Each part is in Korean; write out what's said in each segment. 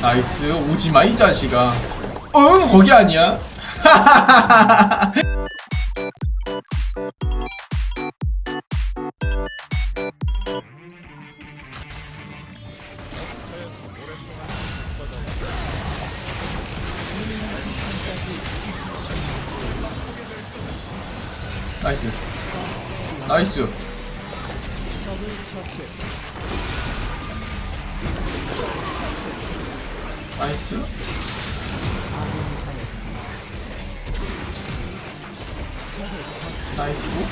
나이스 오지마 이 자식아. 응 거기 아니야? 나이스. 나이스 나이스? 나이스고?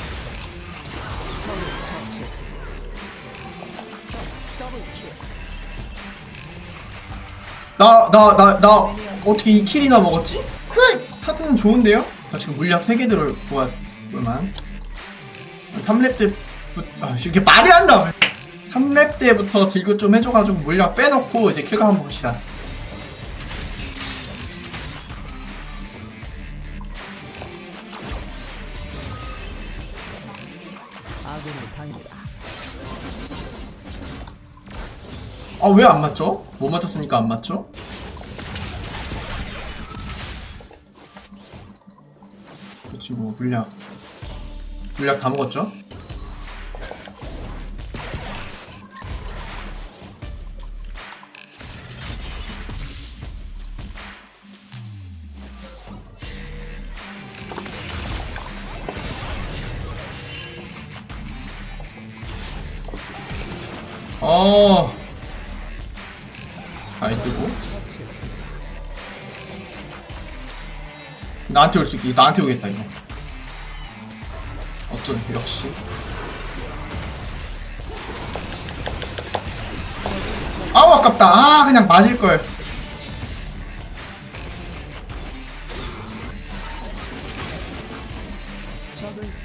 나 나 나 나 어떻게 이 킬이나 먹었지? 그 스타트는 좋은데요? 나 지금 물약 3개 들어 보았구만. 3렙 때부터 아 이게 말이 안 나와. 3렙 때부터 딜교 좀 해줘가지고 물약 빼놓고 이제 킬각 한번 봅시다 아 왜 안 맞죠? 못 맞췄으니까 안 맞죠? 그렇지 뭐 물약 물약 다 먹었죠? 어. 아이 뜨고? 나한테 올 수 있게 나한테 오겠다 이거. 어쩐 역시. 아우 아깝다. 아 그냥 맞을 걸.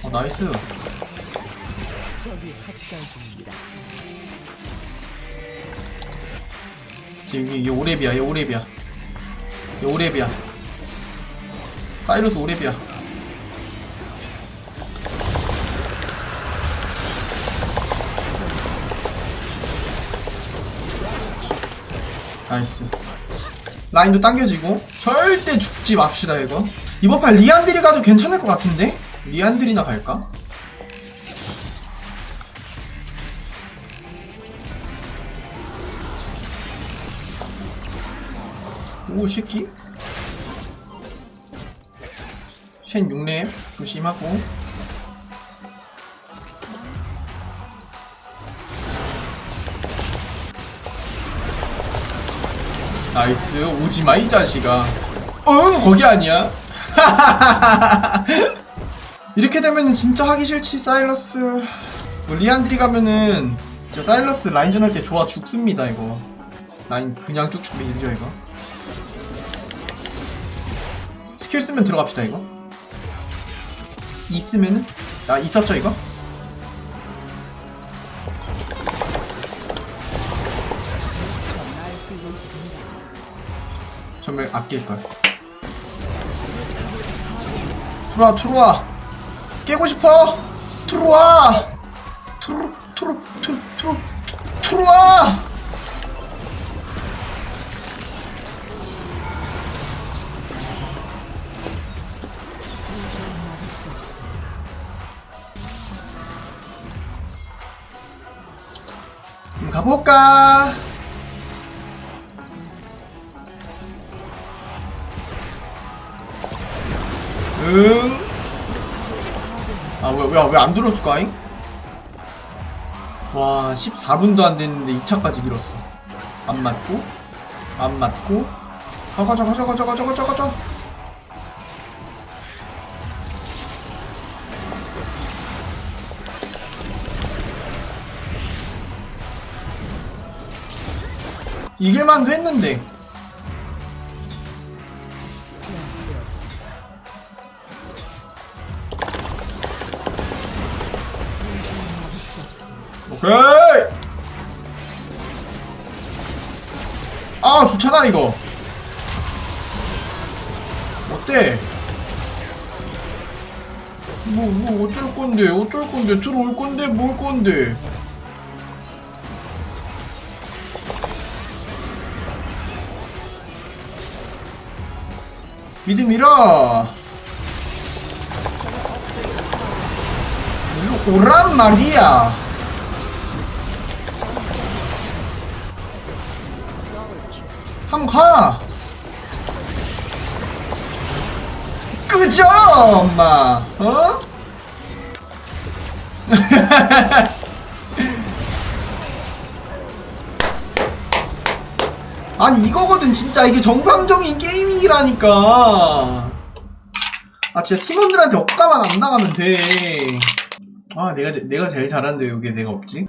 어 나이스 지금 이게 오랩이야 얘 오랩이야. 얘 오랩이야. 사이러스 오랩이야. 나이스. 라인도 당겨지고 절대 죽지 맙시다 이거. 이번 판 리안들이 가도 괜찮을 것 같은데? 리안들이나 갈까? 오 새끼. 쉔 6렙 조심하고. 나이스. 오지마 이 자식아. 응 거기 아니야? 이렇게 되면은 진짜 하기 싫지 사일러스. 뭐 리안드리 가면은 진짜 사일러스 라인전 할 때 좋아 죽습니다 이거. 라인 그냥 쭉쭉 밀죠 이거 스킬 쓰면 들어갑시다 이거. 있으면은? 아 있었죠 이거? 정말 아낄걸. 들어와 들어와 깨고 싶어! 들어와 들어 들어 들어 들어 들어와 가볼까? 응. 아, 왜, 왜, 왜안 들어올까잉? 와, 14분도 안 됐는데 2차까지 밀었어. 안 맞고, 안 맞고. 가가, 가가, 가가, 가가, 가가, 가가, 가가. 이길만도 했는데. 오케이. 아 좋잖아 이거. 어때? 뭐, 뭐 어쩔 건데 어쩔 건데 들어올 건데 뭘 건데 미드 밀어. 일로 오란 말이야. 한번 가. 끄져 엄마. 어? 아니 이거거든 진짜. 이게 정상적인 게임이라니까. 아 진짜 팀원들한테 억가만 안 나가면 돼아 내가 제- 내가 제일 잘하는데 여기에 내가 없지